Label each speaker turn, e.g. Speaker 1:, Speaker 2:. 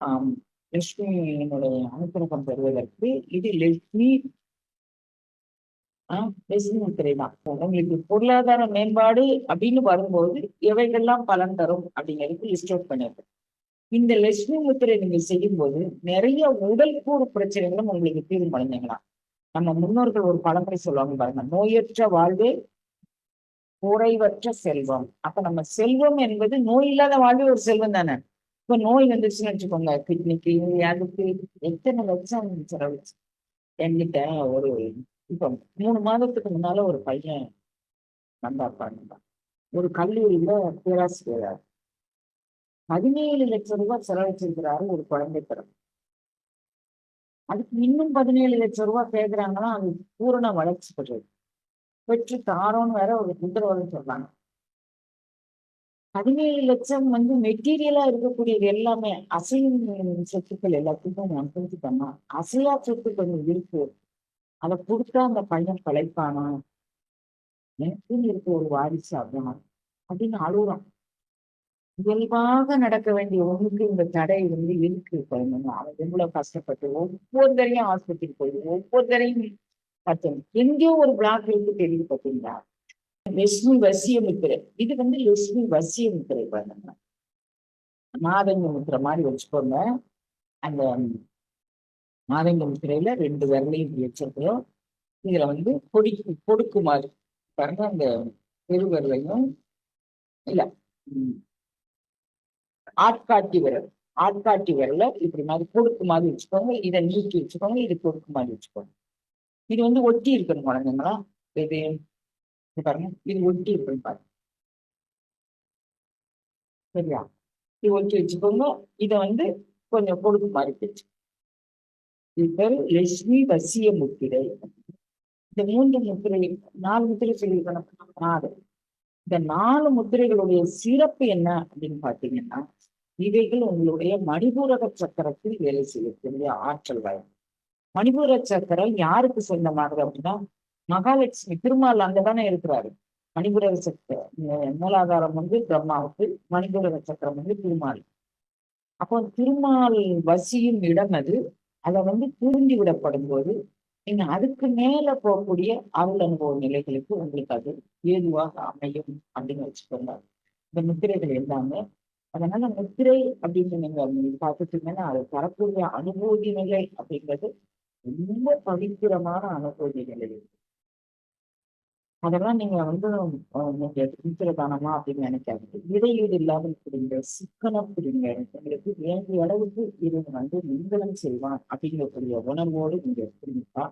Speaker 1: ஆம் லட்சுமியினுடைய அனுகிரகம் பெறுவதற்கு இது லட்சுமி ஆஹ் லட்சுமி முத்திரை தான். உங்களுக்கு பொருளாதார மேம்பாடு அப்படின்னு வரும்போது எவைகள்லாம் பலன் தரும் அப்படிங்கிறது லிஸ்ட் அவுட் பண்ணியிருக்கேன் இந்த லட்சுமி முத்திரை நீங்க செய்யும்போது நிறைய உடல் கூறு பிரச்சனைகளும் உங்களுக்கு தீர்வு பண்ணுங்களா நம்ம முன்னோர்கள் ஒரு பழமொழி சொல்லுவாங்க பாருங்க நோயற்ற வாழ்வே குறைவற்ற செல்வம். அப்ப நம்ம செல்வம் என்பது நோய் இல்லாத வாழ்வே ஒரு செல்வம் தானே? இப்ப நோய் வந்துருச்சுன்னு வச்சுக்கோங்க. கிட்னிக்கு அதுக்கு எத்தனை லட்சம் செலவுச்சு என்கிட்ட ஒரு இப்ப மூணு மாதத்துக்கு முன்னால ஒரு பையன் வந்தா பாருங்க ஒரு கல்லூரியில பேராசிரியர் பதினேழு லட்சம் ரூபாய் செலவழிச்சிருக்கிறாரு ஒரு குழந்தை பிறகு அதுக்கு இன்னும் பதினேழு லட்சம் ரூபாய் கேட்கிறாங்கன்னா அது பூரண வளர்ச்சி பெற்றது. பெற்று தாரோன்னு வேற ஒரு உத்தரவாதம் சொல்றாங்க. பதினேழு லட்சம் வந்து மெட்டீரியலா இருக்கக்கூடியது எல்லாமே அசையும் சொத்துக்கள் எல்லாத்துக்கும் நான் புரிஞ்சுக்கணும் அசையா சொத்து கொஞ்சம் இருக்கு. அதை கொடுத்தா அந்த பையன் பழைப்பானா? எனக்குன்னு இருக்க ஒரு வாரிசு அப்படின்னா அப்படின்னு அழுகுறான் இயல்பாக நடக்க வேண்டிய ஒண்ணுக்கு இந்த தடை வந்து இருக்கு குழந்தைங்க அவன் எவ்வளவு கஷ்டப்பட்டு ஒவ்வொரு தரையும் ஆஸ்பத்திரி போய் ஒவ்வொரு தரையும் பார்த்தேன். எங்கேயோ ஒரு பிளாக் இருக்கு தெரியுது பார்த்தீங்களா லட்சுமி வசிய முத்திரை இது வந்து லட்சுமி வசிய முத்திரை பாருங்க மாதங்க முத்திரை மாதிரி வச்சுக்கோங்க அந்த மாதங்க முத்திரையில ரெண்டு விரலையும் வச்சிருக்கிறோம் இதுல வந்து பொடிக்கு பொடுக்கு மாதிரி பாருங்க அந்த பெருவிரலையும் இல்ல ஆட்காட்டி விரல் ஆட்காட்டி விரல இப்படி மாதிரி கொடுக்கு மாதிரி வச்சுக்கோங்க இதை நீக்கி வச்சுக்கோங்க இது கொடுக்கு மாதிரி வச்சுக்கோங்க இது வந்து ஒட்டி இருக்கணும் குழந்தைங்களா இது பாருங்க. இது ஒட்டி பாருங்க. சரியா? இது ஒட்டி வச்சுக்கோங்க. இதை வந்து கொஞ்சம் கொடுக்கு மாதிரி வச்சு. லட்சுமி வசிய முத்திரை. இந்த மூன்று முத்திரை நாலு முத்திரை சொல்லியிருக்கணும் நாலு இந்த நாலு முத்திரைகளுடைய சிறப்பு என்ன அப்படின்னு பாத்தீங்கன்னா இவைகள் உங்களுடைய மணிபூரக சக்கரத்தில் வேலை செய்யக்கூடிய ஆற்றல் வாய்ப்பு மணிபூர சக்கரம் யாருக்கு சொந்தமானது அப்படின்னா மகாலட்சுமி திருமால் அங்கதானே இருக்கிறாரு. மணிபுரக சக்கரம் மூலாதாரம் வந்து பிரம்மாவுக்கு மணிபுரக சக்கரம் வந்து திருமால். அப்போ திருமால் வசியும் இடம் அது. அதை வந்து தூண்டி விடப்படும் போது நீங்க அதுக்கு மேல போகக்கூடிய அருள் அனுபவ நிலைகளுக்கு உங்களுக்கு அது ஏதுவாக அமையும் அப்படின்னு வச்சுக்கோங்க. இந்த முத்திரைகள் எல்லாமே அதனால முத்திரை அப்படின்னு நீங்க பார்த்துட்டீங்கன்னா அது தரக்கூடிய அனுபூதி நிலை அப்படிங்கிறது ரொம்ப பவித்திரமான அனுபூதி நிலை. அதெல்லாம் நீங்க வந்து உங்களுக்கு முத்திரை அப்படின்னு நினைக்காது இடையீடு இல்லாமல் புரிங்க சிக்கனம் புரிங்க உங்களுக்கு வேண்டிய அளவுக்கு இது வந்து நீங்களும் செய்வான் அப்படிங்கக்கூடிய உணர்வோடு நீங்க புரிஞ்சுப்பா